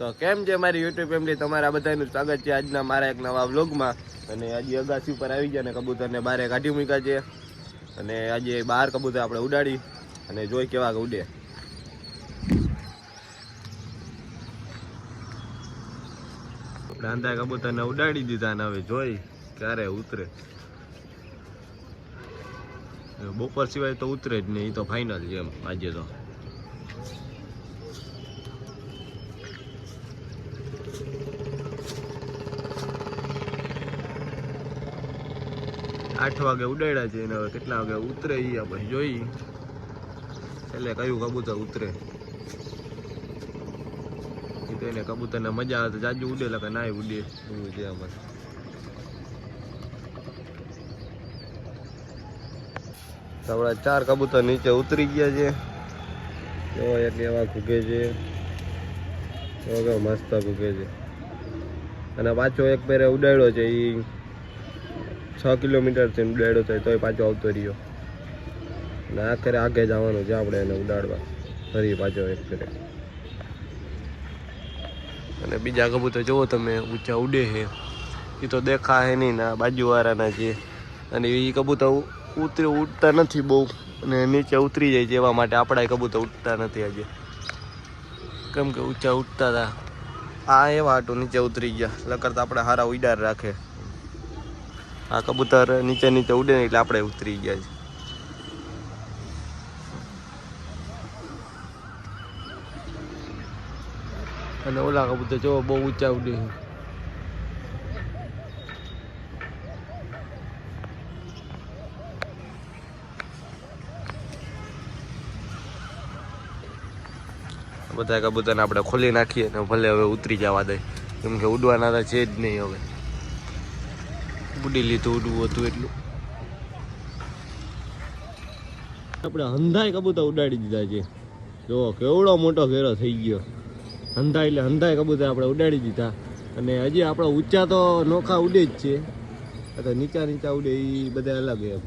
તો કેમ છે મારી યુટ્યુબ ફેમિલી તમારા બધાનું સ્વાગત છે આજના મારા એક નવા વ્લોગમાં અને આજે અગાસી ઉપર આવી ગયા અને કબૂતરને બારે કાઢી મૂક્યા છે. અને આજે બહાર કબૂતર આપણે ઉડાડી અને જોઈ કેવા ઉડે. આપણે કબૂતરને ઉડાડી દીધા ને હવે જોઈ ક્યારે ઉતરે. બપોર સિવાય તો ઉતરે જ નહીં, એ તો ફાઇનલ છે એમ, આજે તો. આઠ વાગે ઉડાડ્યા છે અને હવે કેટલા વાગે ઉતરે એ આપણે જોઈ. એટલે કયું કબૂતર ઉતરે. એ તો એને કબૂતરને મજા આવે તો જાજુ ઉડે કે નાય ઉડે. એવું છે અમારે આપણા ચાર કબૂતર નીચે ઉતરી ગયા છે. તો એટલે એવા ઘૂગે છે. તો મસ્ત ઘૂગે છે. અને પાછો એક પેરે ઉડાડ્યો છે એ છ કિલોમીટરથી ઉડાડ્યો થાય તોય પાછો આવતો રહ્યો. અને આખરે આગે જવાનું છે આપણે એને ઉડાડવા. ફરી પાછો એક ફેરે. અને બીજા કબૂતર જુઓ તમે, ઊંચા ઉડે છે. એ તો દેખા હે નહીં ના બાજુવાળાના છે. અને એ કબૂતર ઉતરી, ઉડતા નથી બહુ. અને નીચે ઉતરી જાય છે એવા માટે આપણા કબૂતર ઉડતા નથી આજે. કેમ કે ઊંચા ઉડતા હતા આ એવા હાટું નીચે ઉતરી ગયા. લકર તો આપણે હારા ઉડાર રાખે. આ કબૂતર નીચે નીચે ઉડે ને એટલે આપણે ઉતરી ગયા છે અને ઓલા કબૂતર જો બહુ ઊંચા ઉડે છે. બધા કબૂતરને આપણે ખોલી નાખીએ ને ભલે હવે ઉતરી જવા દે. કેમ કે ઉડવાના છે જ નહીં હવે. ઉડી લીધું ઉડવું હતું એટલું. આપણે હંધાય કબૂતર ઉડાડી દીધા છે. જો કેવડો મોટો ઘેરો થઈ ગયો. હંધાય એટલે હંધાય કબૂતર આપણે ઉડાડી દીધા. અને હજી આપણે ઊંચા તો નોખા ઉડે જ છે. અથવા નીચા નીચા ઉડે એ બધા અલગ એમ.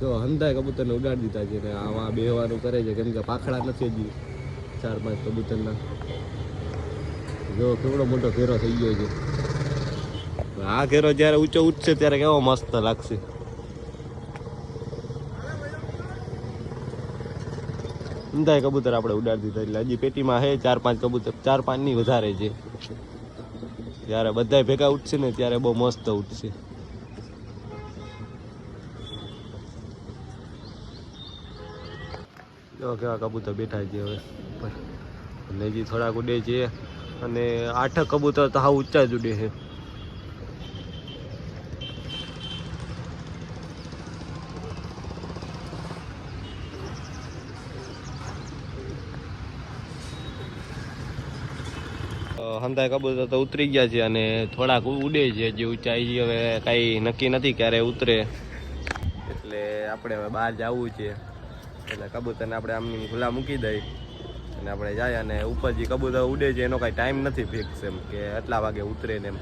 જો હંધાય કબૂતરને ઉડાડી દીધા છે ને આવા બેહવાનું કરે છે. કેમ કે પાખડા નથી હજી ચાર પાંચ કબૂતરના. જો કેવડો મોટો ઘેરો થઈ ગયો છે. આ ઘેરો જ્યારે ઊંચો ઉઠશે ત્યારે કેવો મસ્ત લાગશે. ઊંધા કબૂતર આપણે ઉડાડી દીધા એટલે હજી પેટીમાં હે ચાર પાંચ કબૂતર. ચાર પાંચની વધારે છે. જ્યારે બધાય ભેગા ઉઠશે ને ત્યારે બહુ મસ્ત ઉઠશે. કેવા કેવા કબૂતર બેઠા છે હવે. અને હજી થોડાક ઉડે છે. અને આઠ કબૂતર તો હા ઊંચા જ ઉડે છે. હંધાય કબૂતર તો ઉતરી ગયા છે અને થોડાક ઉડે છે. જે ઊંચાઈ હવે કાંઈ નક્કી નથી ક્યારે ઉતરે. એટલે આપણે હવે બહાર જવું છે. એટલે કબૂતરને આપણે આમની ખુલ્લા મૂકી દઈ. અને આપણે જાય અને ઉપર જે કબૂતર ઉડે છે એનો કાંઈ ટાઈમ નથી ફિક્સ એમ કે આટલા વાગે ઉતરે ને એમ.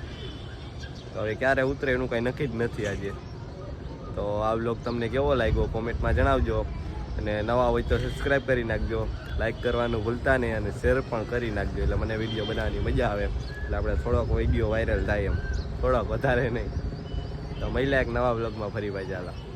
તો હવે ક્યારે ઉતરે એનું કાંઈ નક્કી જ નથી આજે. તો આ બ્લોગ તમને કેવો લાગ્યો? કોમેન્ટમાં જણાવજો. અને નવા હોય તો સબસ્ક્રાઈબ કરી નાખજો. લાઇક કરવાનું ભૂલતા નહીં અને શેર પણ કરી નાખજો. એટલે મને વીડિયો બનાવવાની મજા આવે. એટલે આપણે થોડોક વીડિયો વાયરલ થાય એમ. થોડોક વધારે નહીં. તો મહિલા એક નવા બ્લોગમાં ફરી પાછા.